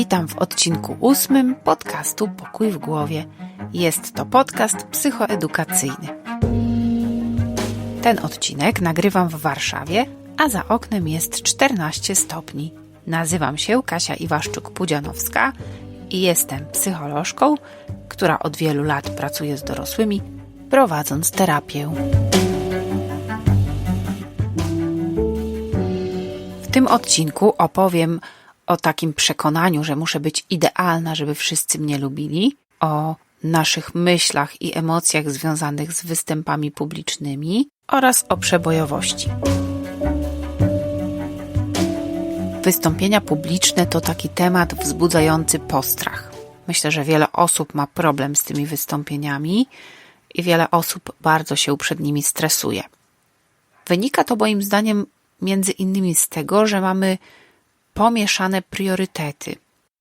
Witam w odcinku ósmym podcastu Pokój w głowie. Jest to podcast psychoedukacyjny. Ten odcinek nagrywam w Warszawie, a za oknem jest 14 stopni. Nazywam się Kasia Iwaszczuk-Pudzianowska i jestem psycholożką, która od wielu lat pracuje z dorosłymi, prowadząc terapię. W tym odcinku opowiem o takim przekonaniu, że muszę być idealna, żeby wszyscy mnie lubili, o naszych myślach i emocjach związanych z występami publicznymi oraz o przebojowości. Wystąpienia publiczne to taki temat wzbudzający postrach. Myślę, że wiele osób ma problem z tymi wystąpieniami i wiele osób bardzo się przed nimi stresuje. Wynika to moim zdaniem między innymi z tego, że mamy pomieszane priorytety,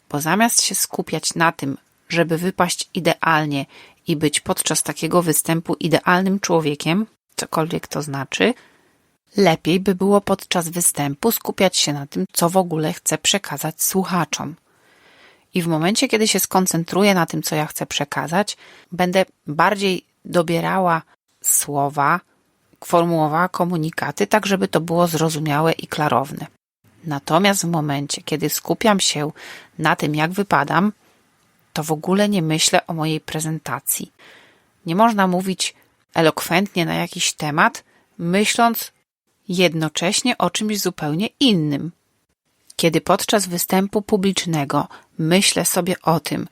bo zamiast się skupiać na tym, żeby wypaść idealnie i być podczas takiego występu idealnym człowiekiem, cokolwiek to znaczy, lepiej by było podczas występu skupiać się na tym, co w ogóle chcę przekazać słuchaczom. I w momencie, kiedy się skoncentruję na tym, co ja chcę przekazać, będę bardziej dobierała słowa, formułowała komunikaty, tak żeby to było zrozumiałe i klarowne. Natomiast w momencie, kiedy skupiam się na tym, jak wypadam, to w ogóle nie myślę o mojej prezentacji. Nie można mówić elokwentnie na jakiś temat, myśląc jednocześnie o czymś zupełnie innym. Kiedy podczas występu publicznego myślę sobie o tym,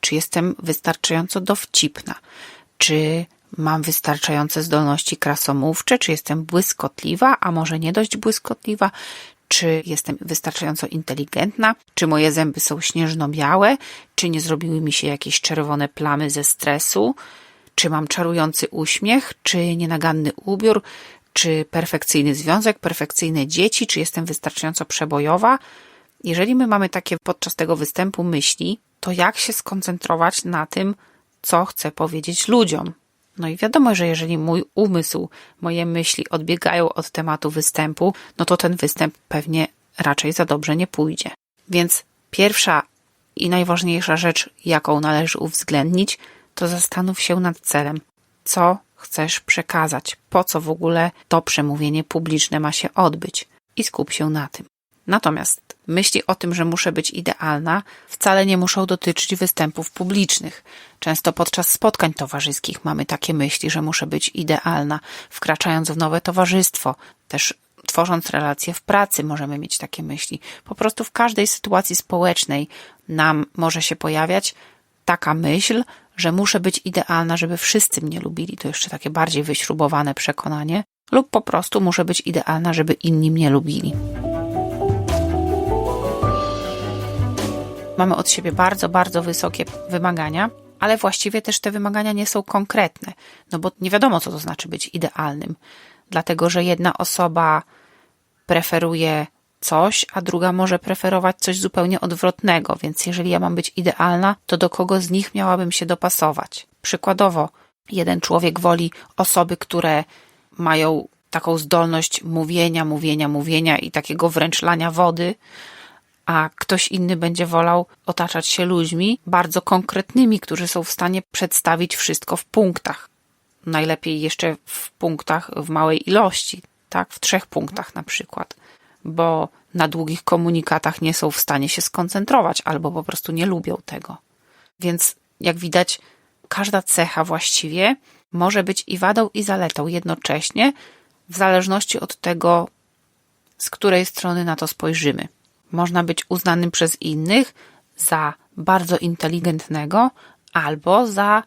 czy jestem wystarczająco dowcipna, czy mam wystarczające zdolności krasomówcze, czy jestem błyskotliwa, a może nie dość błyskotliwa, czy jestem wystarczająco inteligentna, czy moje zęby są śnieżno-białe, czy nie zrobiły mi się jakieś czerwone plamy ze stresu, czy mam czarujący uśmiech, czy nienaganny ubiór, czy perfekcyjny związek, perfekcyjne dzieci, czy jestem wystarczająco przebojowa. Jeżeli my mamy takie podczas tego występu myśli, to jak się skoncentrować na tym, co chcę powiedzieć ludziom? No i wiadomo, że jeżeli mój umysł, moje myśli odbiegają od tematu występu, no to ten występ pewnie raczej za dobrze nie pójdzie. Więc pierwsza i najważniejsza rzecz, jaką należy uwzględnić, to zastanów się nad celem. Co chcesz przekazać? Po co w ogóle to przemówienie publiczne ma się odbyć? I skup się na tym. Natomiast myśli o tym, że muszę być idealna, wcale nie muszą dotyczyć występów publicznych. Często podczas spotkań towarzyskich mamy takie myśli, że muszę być idealna. Wkraczając w nowe towarzystwo, też tworząc relacje w pracy, możemy mieć takie myśli. Po prostu w każdej sytuacji społecznej nam może się pojawiać taka myśl, że muszę być idealna, żeby wszyscy mnie lubili. To jeszcze takie bardziej wyśrubowane przekonanie. Lub po prostu muszę być idealna, żeby inni mnie lubili. Mamy od siebie bardzo, bardzo wysokie wymagania, ale właściwie też te wymagania nie są konkretne, no bo nie wiadomo, co to znaczy być idealnym, dlatego że jedna osoba preferuje coś, a druga może preferować coś zupełnie odwrotnego, więc jeżeli ja mam być idealna, to do kogo z nich miałabym się dopasować? Przykładowo, jeden człowiek woli osoby, które mają taką zdolność mówienia, mówienia, mówienia i takiego wręcz lania wody, a ktoś inny będzie wolał otaczać się ludźmi bardzo konkretnymi, którzy są w stanie przedstawić wszystko w punktach. Najlepiej jeszcze w punktach w małej ilości, tak, w trzech punktach na przykład, bo na długich komunikatach nie są w stanie się skoncentrować albo po prostu nie lubią tego. Więc jak widać, każda cecha właściwie może być i wadą, i zaletą jednocześnie, w zależności od tego, z której strony na to spojrzymy. Można być uznanym przez innych za bardzo inteligentnego albo za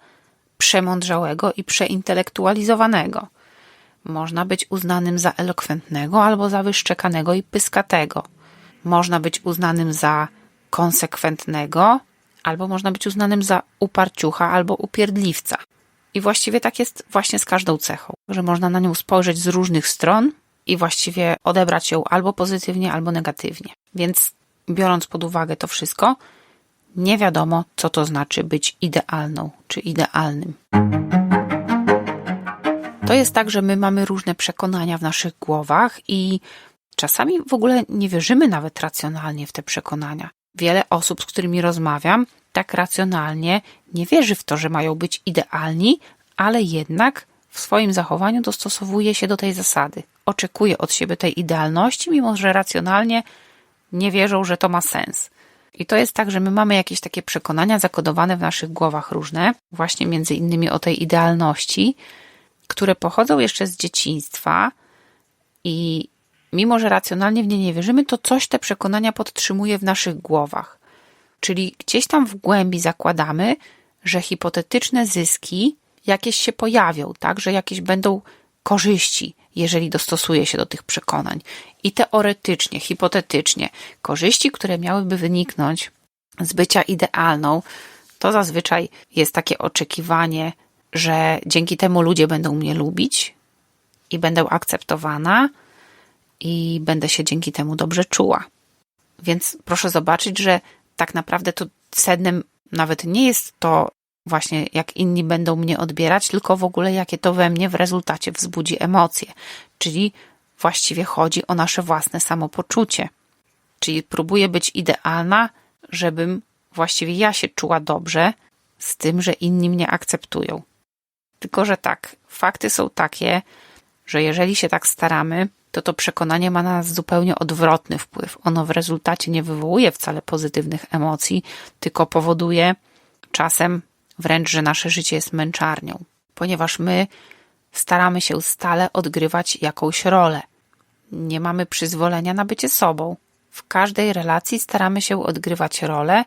przemądrzałego i przeintelektualizowanego. Można być uznanym za elokwentnego albo za wyszczekanego i pyskatego. Można być uznanym za konsekwentnego, albo można być uznanym za uparciucha albo upierdliwca. I właściwie tak jest właśnie z każdą cechą, że można na nią spojrzeć z różnych stron i właściwie odebrać ją albo pozytywnie, albo negatywnie. Więc biorąc pod uwagę to wszystko, nie wiadomo, co to znaczy być idealną czy idealnym. To jest tak, że my mamy różne przekonania w naszych głowach i czasami w ogóle nie wierzymy nawet racjonalnie w te przekonania. wiele osób, z którymi rozmawiam, tak racjonalnie nie wierzy w to, że mają być idealni, ale jednak w swoim zachowaniu dostosowuje się do tej zasady. Oczekuje od siebie tej idealności, mimo że racjonalnie nie wierzą, że to ma sens. I to jest tak, że my mamy jakieś takie przekonania zakodowane w naszych głowach różne, właśnie między innymi o tej idealności, które pochodzą jeszcze z dzieciństwa i mimo, że racjonalnie w nie nie wierzymy, to coś te przekonania podtrzymuje w naszych głowach. Czyli gdzieś tam w głębi zakładamy, że hipotetyczne zyski jakieś się pojawią, tak, że jakieś będą korzyści, jeżeli dostosuje się do tych przekonań. I teoretycznie, hipotetycznie, korzyści, które miałyby wyniknąć z bycia idealną, to zazwyczaj jest takie oczekiwanie, że dzięki temu ludzie będą mnie lubić i będę akceptowana i będę się dzięki temu dobrze czuła. Więc proszę zobaczyć, że tak naprawdę to sednem nawet nie jest to właśnie, jak inni będą mnie odbierać, tylko w ogóle jakie to we mnie w rezultacie wzbudzi emocje. Czyli właściwie chodzi o nasze własne samopoczucie. Czyli próbuję być idealna, żebym właściwie ja się czuła dobrze z tym, że inni mnie akceptują. Tylko, że tak, fakty są takie, że jeżeli się tak staramy, to to przekonanie ma na nas zupełnie odwrotny wpływ. Ono w rezultacie nie wywołuje wcale pozytywnych emocji, tylko powoduje czasem wręcz, że nasze życie jest męczarnią, ponieważ my staramy się stale odgrywać jakąś rolę. Nie mamy przyzwolenia na bycie sobą. W każdej relacji staramy się odgrywać rolę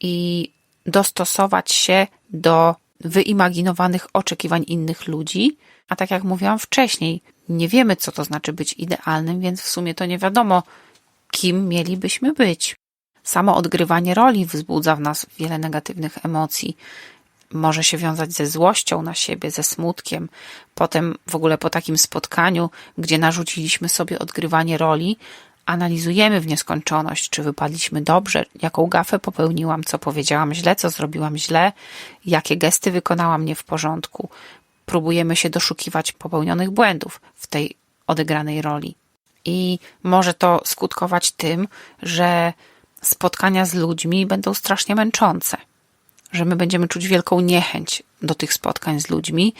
i dostosować się do wyimaginowanych oczekiwań innych ludzi, a tak jak mówiłam wcześniej, nie wiemy, co to znaczy być idealnym, więc w sumie to nie wiadomo, kim mielibyśmy być. Samo odgrywanie roli wzbudza w nas wiele negatywnych emocji. Może się wiązać ze złością na siebie, ze smutkiem. Potem w ogóle po takim spotkaniu, gdzie narzuciliśmy sobie odgrywanie roli, analizujemy w nieskończoność, czy wypadliśmy dobrze, jaką gafę popełniłam, co powiedziałam źle, co zrobiłam źle, jakie gesty wykonałam nie w porządku. Próbujemy się doszukiwać popełnionych błędów w tej odegranej roli. I może to skutkować tym, że spotkania z ludźmi będą strasznie męczące, że my będziemy czuć wielką niechęć do tych spotkań z ludźmi,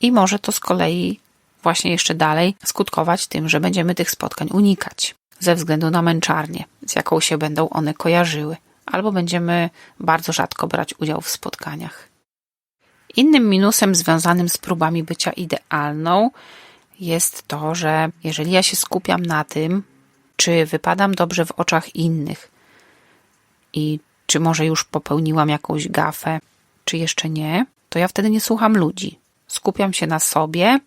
i może to z kolei właśnie jeszcze dalej skutkować tym, że będziemy tych spotkań unikać ze względu na męczarnię, z jaką się będą one kojarzyły, albo będziemy bardzo rzadko brać udział w spotkaniach. Innym minusem związanym z próbami bycia idealną jest to, że jeżeli ja się skupiam na tym, czy wypadam dobrze w oczach innych i czy może już popełniłam jakąś gafę, czy jeszcze nie, to ja wtedy nie słucham ludzi. Skupiam się na sobie,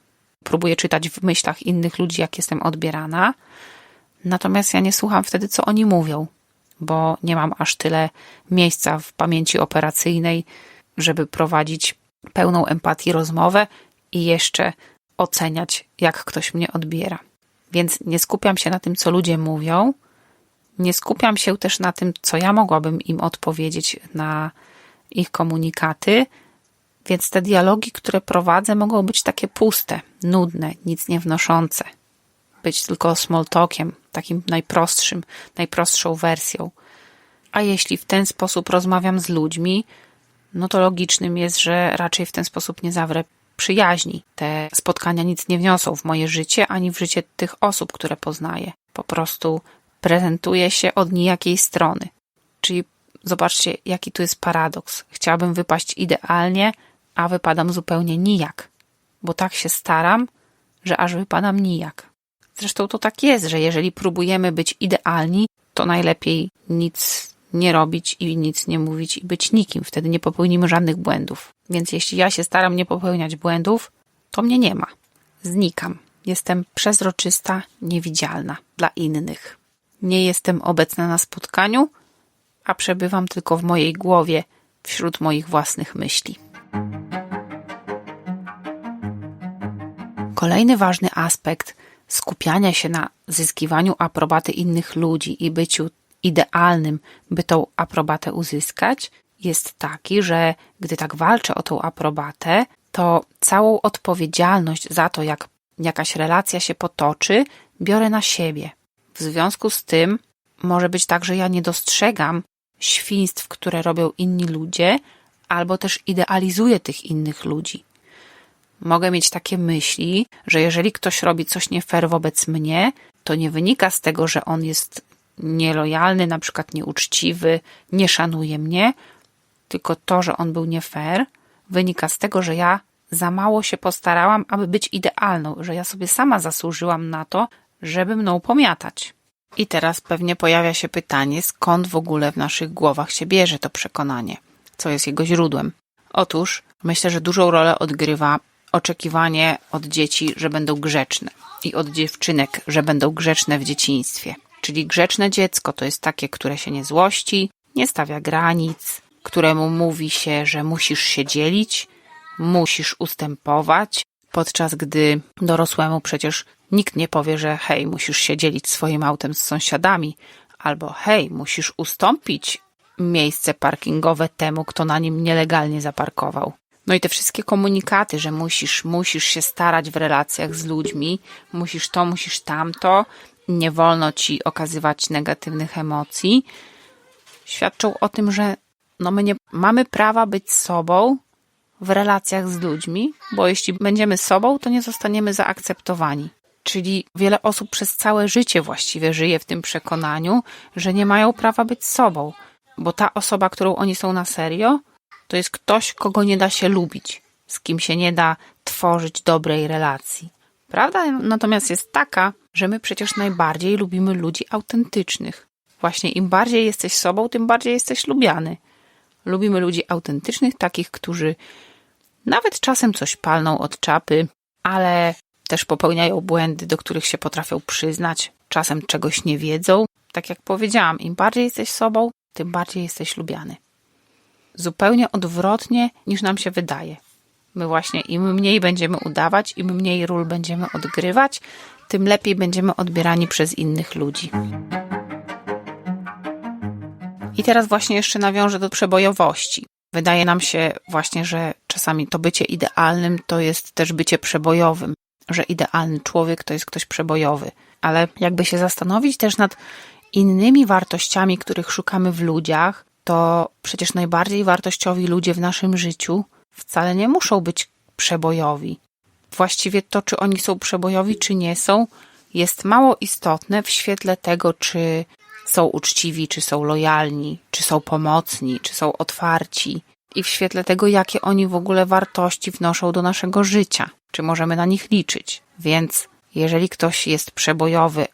próbuję czytać w myślach innych ludzi, jak jestem odbierana, natomiast ja nie słucham wtedy, co oni mówią, bo nie mam aż tyle miejsca w pamięci operacyjnej, żeby prowadzić pełną empatii rozmowę i jeszcze oceniać, jak ktoś mnie odbiera. Więc nie skupiam się na tym, co ludzie mówią, nie skupiam się też na tym, co ja mogłabym im odpowiedzieć na ich komunikaty, więc te dialogi, które prowadzę, mogą być takie puste, nudne, nic nie wnoszące. Być tylko small talkiem, takim najprostszym, najprostszą wersją. A jeśli w ten sposób rozmawiam z ludźmi, no to logicznym jest, że raczej w ten sposób nie zawrę przyjaźni. Te spotkania nic nie wniosą w moje życie ani w życie tych osób, które poznaję. Po prostu prezentuje się od nijakiej strony. Czyli zobaczcie, jaki tu jest paradoks. Chciałabym wypaść idealnie, a wypadam zupełnie nijak, bo tak się staram, że aż wypadam nijak. Zresztą to tak jest, że jeżeli próbujemy być idealni, to najlepiej nic nie robić i nic nie mówić i być nikim. Wtedy nie popełnimy żadnych błędów. Więc jeśli ja się staram nie popełniać błędów, to mnie nie ma. Znikam. Jestem przezroczysta, niewidzialna dla innych. Nie jestem obecna na spotkaniu, a przebywam tylko w mojej głowie, wśród moich własnych myśli. Kolejny ważny aspekt skupiania się na zyskiwaniu aprobaty innych ludzi i byciu idealnym, by tą aprobatę uzyskać, jest taki, że gdy tak walczę o tą aprobatę, to całą odpowiedzialność za to, jak jakaś relacja się potoczy, biorę na siebie. W związku z tym może być tak, że ja nie dostrzegam świństw, które robią inni ludzie, albo też idealizuję tych innych ludzi. Mogę mieć takie myśli, że jeżeli ktoś robi coś nie fair wobec mnie, to nie wynika z tego, że on jest nielojalny, na przykład nieuczciwy, nie szanuje mnie, tylko to, że on był nie fair, wynika z tego, że ja za mało się postarałam, aby być idealną, że ja sobie sama zasłużyłam na to, żeby mną pomiatać. I teraz pewnie pojawia się pytanie, skąd w ogóle w naszych głowach się bierze to przekonanie, co jest jego źródłem. Otóż myślę, że dużą rolę odgrywa oczekiwanie od dzieci, że będą grzeczne i od dziewczynek, że będą grzeczne w dzieciństwie. Czyli grzeczne dziecko to jest takie, które się nie złości, nie stawia granic, któremu mówi się, że musisz się dzielić, musisz ustępować, podczas gdy dorosłemu przecież nikt nie powie, że hej, musisz się dzielić swoim autem z sąsiadami, albo hej, musisz ustąpić miejsce parkingowe temu, kto na nim nielegalnie zaparkował. No i te wszystkie komunikaty, że musisz, musisz się starać w relacjach z ludźmi, musisz to, musisz tamto, nie wolno ci okazywać negatywnych emocji, świadczą o tym, że no my nie mamy prawa być sobą w relacjach z ludźmi, bo jeśli będziemy sobą, to nie zostaniemy zaakceptowani. Czyli wiele osób przez całe życie właściwie żyje w tym przekonaniu, że nie mają prawa być sobą, bo ta osoba, którą oni są na serio, to jest ktoś, kogo nie da się lubić, z kim się nie da tworzyć dobrej relacji. Prawda natomiast jest taka, że my przecież najbardziej lubimy ludzi autentycznych. Właśnie im bardziej jesteś sobą, tym bardziej jesteś lubiany. Lubimy ludzi autentycznych, takich, którzy nawet czasem coś palną od czapy, ale też popełniają błędy, do których się potrafią przyznać, czasem czegoś nie wiedzą. Tak jak powiedziałam, im bardziej jesteś sobą, tym bardziej jesteś lubiany. Zupełnie odwrotnie niż nam się wydaje. My właśnie im mniej będziemy udawać, im mniej ról będziemy odgrywać, tym lepiej będziemy odbierani przez innych ludzi. I teraz właśnie jeszcze nawiążę do przebojowości. Wydaje nam się właśnie, że czasami to bycie idealnym to jest też bycie przebojowym, że idealny człowiek to jest ktoś przebojowy. Ale jakby się zastanowić też nad innymi wartościami, których szukamy w ludziach, to przecież najbardziej wartościowi ludzie w naszym życiu wcale nie muszą być przebojowi. Właściwie to, czy oni są przebojowi, czy nie są, jest mało istotne w świetle tego, czy są uczciwi, czy są lojalni, czy są pomocni, czy są otwarci, i w świetle tego, jakie oni w ogóle wartości wnoszą do naszego życia, czy możemy na nich liczyć. Więc jeżeli ktoś jest przebojowy,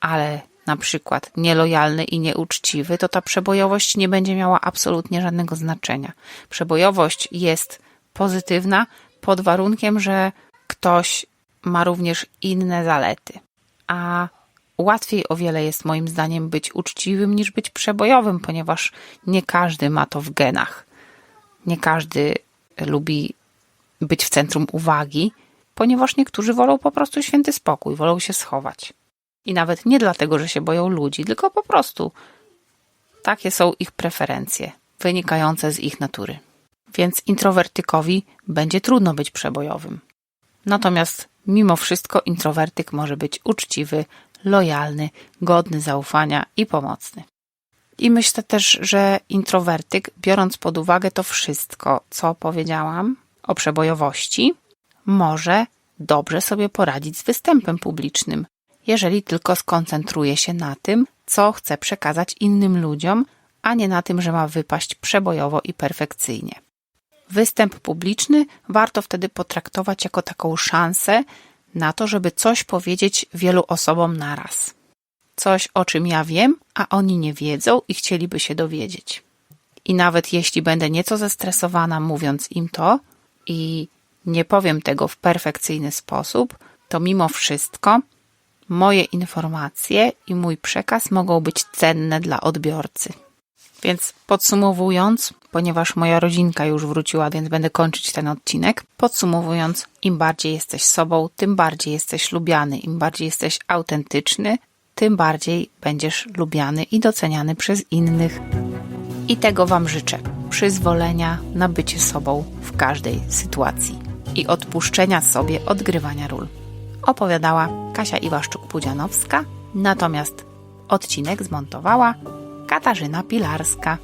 ale na przykład nielojalny i nieuczciwy, to ta przebojowość nie będzie miała absolutnie żadnego znaczenia. Przebojowość jest pozytywna pod warunkiem, że ktoś ma również inne zalety. A łatwiej o wiele jest moim zdaniem być uczciwym niż być przebojowym, ponieważ nie każdy ma to w genach. Nie każdy lubi być w centrum uwagi, ponieważ niektórzy wolą po prostu święty spokój, wolą się schować. I nawet nie dlatego, że się boją ludzi, tylko po prostu takie są ich preferencje, wynikające z ich natury. Więc introwertykowi będzie trudno być przebojowym. Natomiast mimo wszystko introwertyk może być uczciwy, lojalny, godny zaufania i pomocny. I myślę też, że introwertyk, biorąc pod uwagę to wszystko, co powiedziałam o przebojowości, może dobrze sobie poradzić z występem publicznym, jeżeli tylko skoncentruje się na tym, co chce przekazać innym ludziom, a nie na tym, że ma wypaść przebojowo i perfekcyjnie. Występ publiczny warto wtedy potraktować jako taką szansę na to, żeby coś powiedzieć wielu osobom naraz. Coś, o czym ja wiem, a oni nie wiedzą i chcieliby się dowiedzieć. I nawet jeśli będę nieco zestresowana mówiąc im to i nie powiem tego w perfekcyjny sposób, to mimo wszystko moje informacje i mój przekaz mogą być cenne dla odbiorcy. Więc podsumowując, ponieważ moja rodzinka już wróciła, więc będę kończyć ten odcinek. Podsumowując, im bardziej jesteś sobą, tym bardziej jesteś lubiany, im bardziej jesteś autentyczny, tym bardziej będziesz lubiany i doceniany przez innych. I tego Wam życzę. Przyzwolenia na bycie sobą w każdej sytuacji i odpuszczenia sobie odgrywania ról. Opowiadała Kasia Iwaszczuk-Pudzianowska, natomiast Odcinek zmontowała Katarzyna Pilarska.